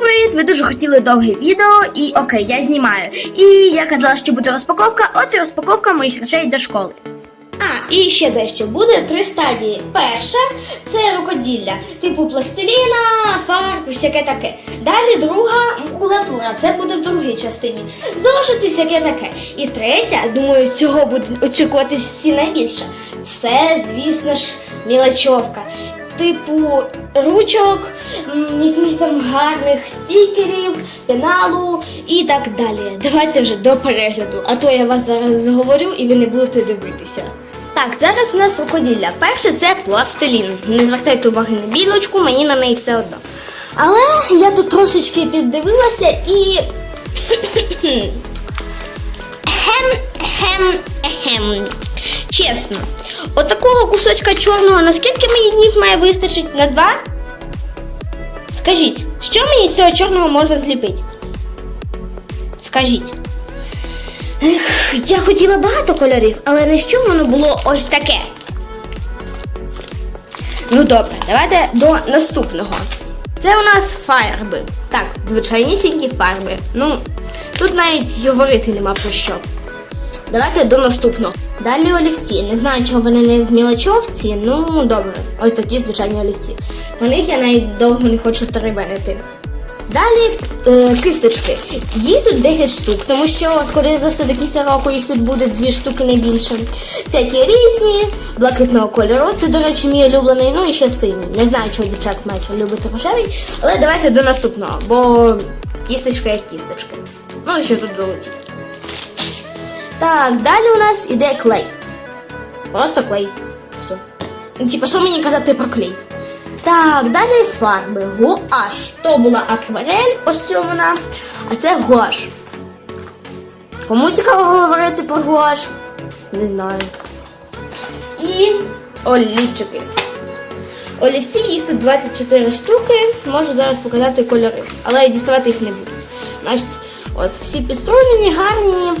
Привіт! Ви дуже хотіли довге відео, і окей, я знімаю. І я казала, що буде розпаковка, от і розпаковка моїх речей до школи. А, і ще дещо буде три стадії. Перша це рукоділля, типу пластиліна, фарб, всяке таке. Далі друга макулатура, це буде в другій частині. Зошити, всяке таке. І третя, думаю, з цього будуть очікувати всі найбільше. Це, звісно ж, мілочовка. Типу ручок, якихось там гарних стікерів, пеналу і так далі. Давайте вже до перегляду, а то я вас зараз заговорю і ви не будете дивитися. Так, зараз у нас рукоділля. Перше це пластилін. Не звертайте уваги на білочку, мені на неї все одно. Але я тут трошечки піддивилася і. Хем, хем, хем. Чесно, от такого кусочка чорного, наскільки мені днів має вистачить? На два? Скажіть, що мені з цього чорного можна зліпити? Скажіть. Ех, я хотіла багато кольорів, але не що воно було ось таке. Ну добре, давайте до наступного. Це у нас фарби. Так, звичайнісінькі фарби. Ну, тут навіть говорити нема про що. Давайте до наступного. Далі олівці. Не знаю, чого вони не в мілочовці. Ну, добре. Ось такі звичайні олівці. По них я навіть довго не хочу теребенити. Далі е, кисточки. Їх тут 10 штук, тому що, скоріше за все, до кінця року їх тут буде 2 штуки не більше. Всякі різні, блакитного кольору. Це, до речі, мій улюблений, ну і ще синій. Не знаю, чого дівчата мають любити рожевий, але давайте до наступного, бо кісточка як кісточки. Ну і ще тут золоті. Так, далі у нас іде клей. Просто клей. Все. Типа, що мені казати про клей? Так, далі фарби. Гуаш. То була акварель, ось це вона. А це гуаш. Кому цікаво говорити про гуаш? Не знаю. І олівчики. Олівці, їх тут 24 штуки. Можу зараз показати кольори, але я діставати їх не буду. Значить, от всі підстружені, гарні.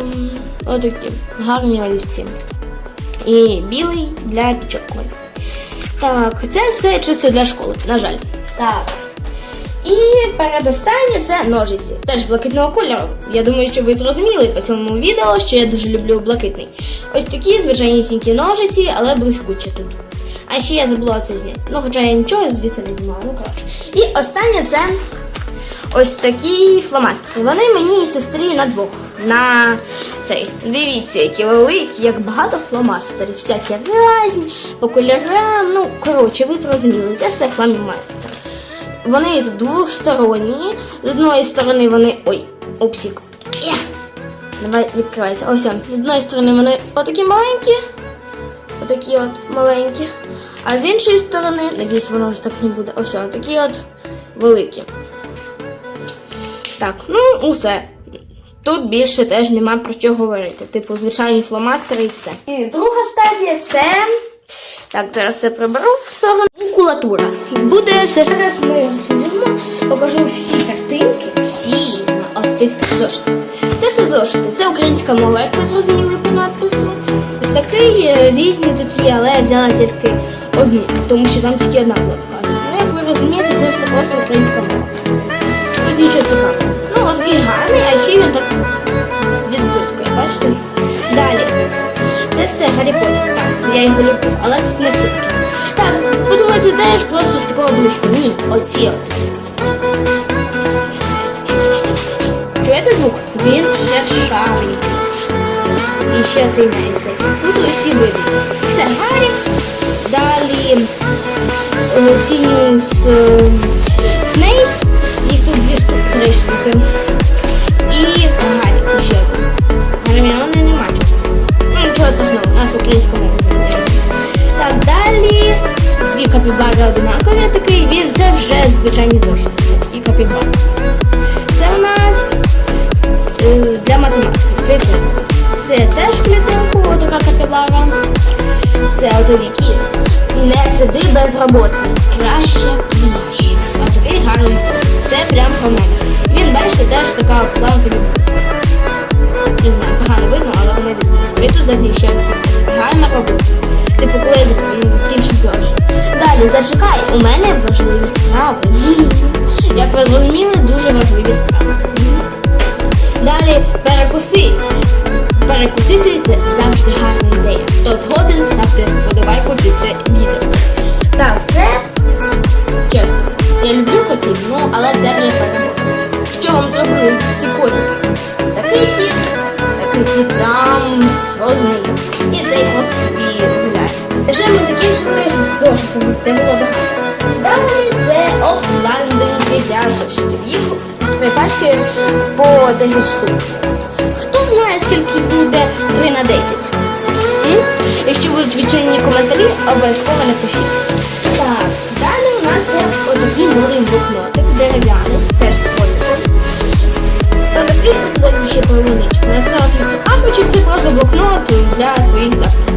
Ем, Отакі гарні олівці. І білий для підчеркування. Так, це все чисто для школи, на жаль. Так. І передостаннє це ножиці. Теж блакитного кольору. Я думаю, що ви зрозуміли по цьому відео, що я дуже люблю блакитний. Ось такі звичайнісінькі ножиці, але блискучі тут. А ще я забула це зняти. Ну, хоча я нічого звідси не знімала. Ну, коротше. І останнє це ось такі фломастери. Вони мені і сестрі на двох. На цей. Дивіться, які великі, як багато фломастерів. Всякі різні, по кольорам. Ну, коротше, ви зрозуміли, це все фломастер. Вони тут двосторонні. З одної сторони вони. Ой, упсік. Є. Давай відкривайся. Ось. З одної сторони вони отакі маленькі. Отакі от маленькі. А з іншої сторони, надіюсь, воно вже так не буде. Ось он, такі от великі. Так, ну усе. Тут більше теж нема про що говорити. Типу, звичайні фломастери і все. І друга стадія це. Так, зараз це приберу в сторону. Макулатура. Буде все. Зараз ми розповімо, покажу всі картинки, всі на ось тих зошитах. Це все зошити. Це українська мова, як ви зрозуміли по надпису. Ось такий е, різні тут є, але я взяла тільки одну, тому що там тільки одна була вказана. Ну, як ви розумієте, це все просто українська мова. Тут нічого цікавого. Такий гарний, а ще він так відбиткою, бачите? Далі. Це все Гаррі Поттер. Так, я його люблю, але тут не всі такі. Так, подумайте, теж просто з такого близько. Ні, оці от. Чуєте звук? Він шершавий. І ще цей. Тут усі види. Це Гаррі. Далі е, Сініус е, Снейп. Їх тут дві штуки, три штуки. Вже звичайні зошити. І капібари. Це у нас е, для математики. Клітинка. Це теж клітинку, отака капібара. Це отові. Не сиди без роботи. Краще пляж. А такий гарний. Це прям про мене. Він, бачите, теж така планка любить. Не знаю, погано видно, але вона відбувається. І тут задіщається. Гарна робота. Типу, коли я закінчу зошит. Зачекай, у мене важливі справи. Як ви зрозуміли, дуже важливі справи. Далі перекуси. Перекусити це завжди гарна ідея. Ми закінчили це було багато. Далі це офландинги для зошитів. Їх три пачки по 10 штук. Хто знає, скільки буде 3 на 10? М? Якщо будуть відчинені коментарі, обов'язково напишіть. Так, далі у нас є отакий малий блокнотик, дерев'яний, теж такий. Та такий тут ще полуничка. На 48 аркушів це просто блокнот для своїх записів.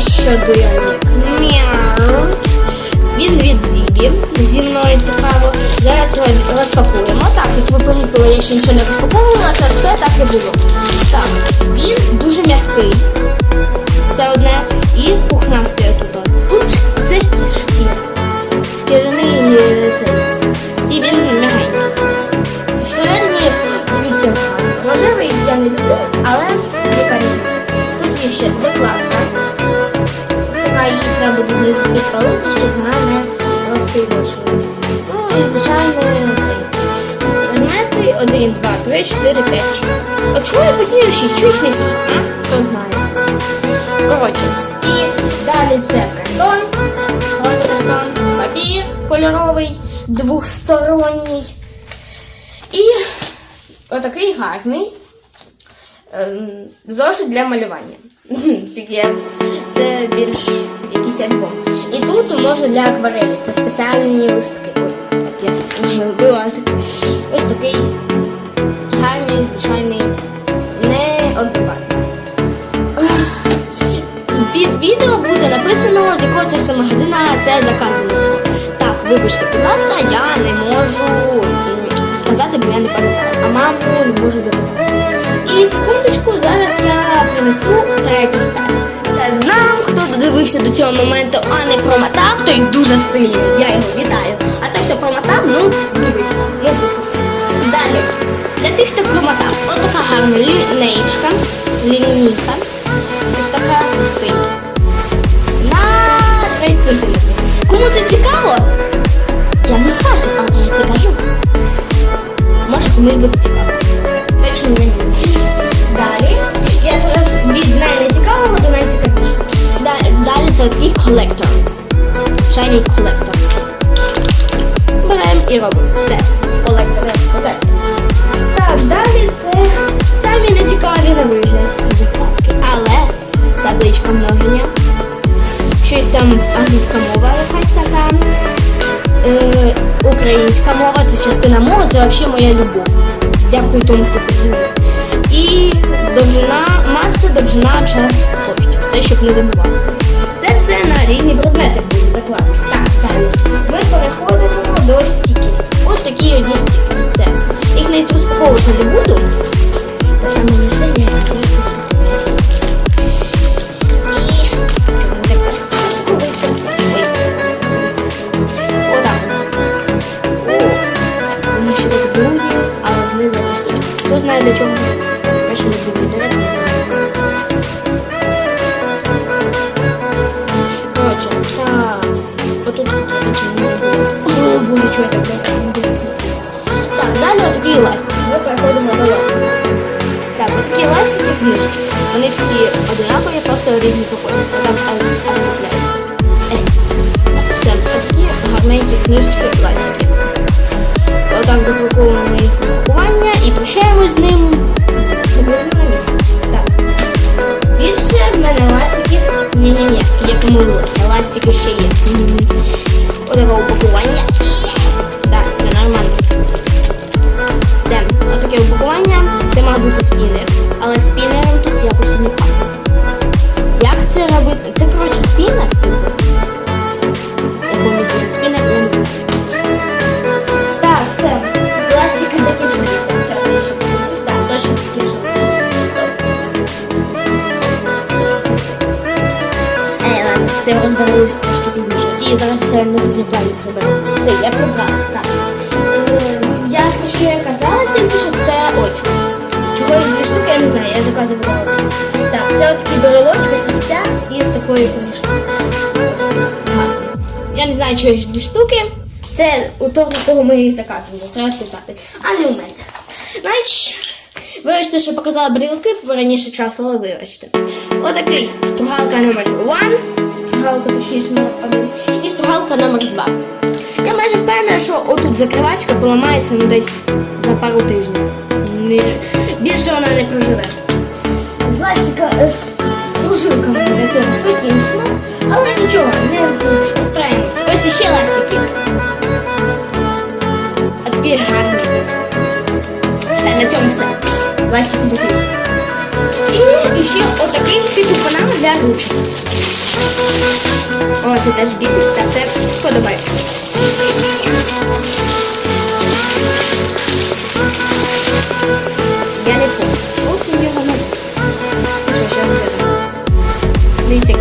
Щоденник. Мяу. Він від Зібі. Зі мною цікаво. Зараз його розпакуємо. Так, як ви помітили, я ще нічого не розпаковувала, це все так і було. Так, він дуже м'який. Це одне. І пухнастий тут. Тут це шкіра. Шкіряний е, цей. І він м'ягенький. Всередині, дивіться, гарно. рожевий я не люблю, але різниця. Тут є ще закладка. Треба підпалити, щоб вона не розсилочила. Ну і звичайно. Предмети 1, 2, 3, 4, 5, 6. От чому я постійно 6? Чого їх не 7, а? Хто знає. Коротше, і далі це картон, картон, папір кольоровий, двохсторонній. І отакий гарний зошит для малювання. Тільки це більш якийсь альбом. І тут може для акварелі. Це спеціальні листки. Ой, так я вже вилазить. Ось такий гарний, звичайний, не однобарний. Під відео буде написано, з якого це все магазина це заказано. Так, вибачте, будь ласка, я не можу сказати, бо я не пам'ятаю. А маму не можу запитати. І секундочку, зараз я принесу третю стать. Е, Нам, хто додивився до цього моменту, а не промотав, той дуже сильний. Я його вітаю. А той, хто промотав, ну дивись. Ну, Далі. Для тих, хто промотав, от така гарна лінейка, лінійка. Ось така синька. На 3 см. Кому це цікаво? Я не знаю, але я це кажу. Може комусь буде цікаво. Точно не Такий колектор. Shiny колектор. Беремо і робимо. Все. Колектор, колектор. Так, далі це самі нецікаві на вигляд закладки. Але табличка множення. Щось там англійська мова якась така. Е, українська мова, це частина мови, це взагалі моя любов. Дякую тому, хто купив. І довжина маса, довжина, час, площа. Це щоб не забувати. Різні предмети будуть закладені. Так, далі. Ми переходимо до стікерів. Ось такі одні стікери. Це. Їх навіть розпаковувати не буду. Боже, я так не дивилася. Так, далі отакий ластик. Ми переходимо до ластика. Так, отакі ластики книжечки. Вони всі одинакові, просто різні походи. Там розробляються. Все, отакі гарненькі книжечки пластики. Отак запаковуємо їх в пакування і прощаємось з ним. Так. Більше в мене ластиків. Ні-ні-ні, я помилилася. Ластики ще є. Ладно, це я розберусь трошки пізніше. І зараз це задній плані приберу. Все, я прибрала. Так. Е, Я про що я казала, що це очі. всього дві штуки, я не знаю, я заказувала. Так, це от такі брелочки, серця і з такою помішкою. Я не знаю, чого їх дві штуки. Це у того, кого ми їх заказували. Треба спитати. А не у мене. Значить, вибачте, що показала брілки раніше часу, але вибачте. Отакий стругалка номер 1, стругалка точніше номер 1 і стругалка номер 2. Я майже впевнена, що отут закривачка поламається ну, десь за пару тижнів. Не, більше вона не проживе. З ластика е, з служилками для цього покінчено, але нічого, не на цьому все. Ластики покінчено. І ще отакий типу панам для ручок. О, це теж бісить, ставте вподобайку. Я не помню, що це в нього на що, ще не Дивіться,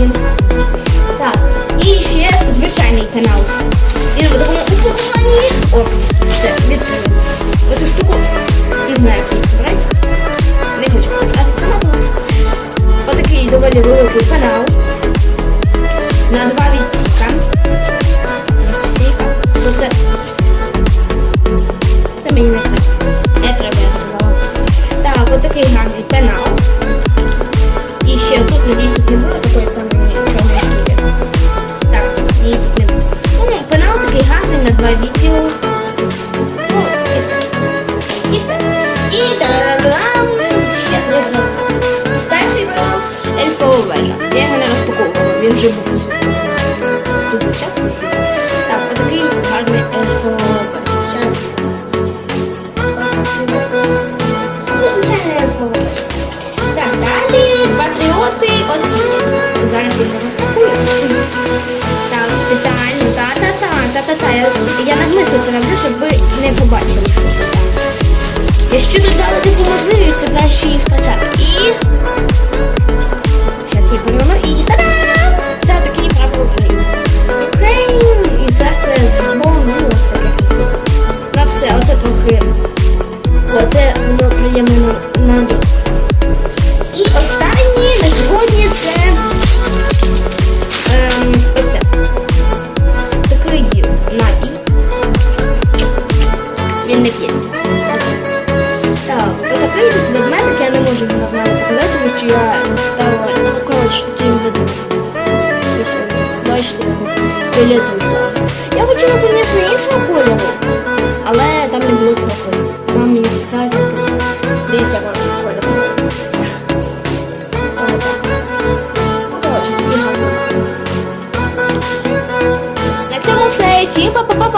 він. Так, і ще звичайний канал. Він в такому упакуванні. От, все, відкрив. Эту штуку не знаю, як її брати. Не хочу брати сама, отакий доволі великий канал. На два відсіка. Відсіка. Що це? Це мені не треба. Не треба, я сказала. Так, отакий гарний пенал. І ще тут, надіюсь, тут не було такої самої він вже був. Так, отакий гарний ельфова. Зараз. Ну, звичайно, ельфова вежа. Так, далі патріоти оцінять. Зараз я їх розпакую. Так, спеціально. Та-та-та, та-та-та. Я, я навмисно це роблю, щоб ви не побачили. Якщо додали таку можливість, то краще її втрачати. І. 24 бачите його фіолетовий. Я хотіла, звісно, іншого кольору, але там не було того кольору. Мама мені сказала, дивіться, як кольор. На цьому все. Всім па-па-па!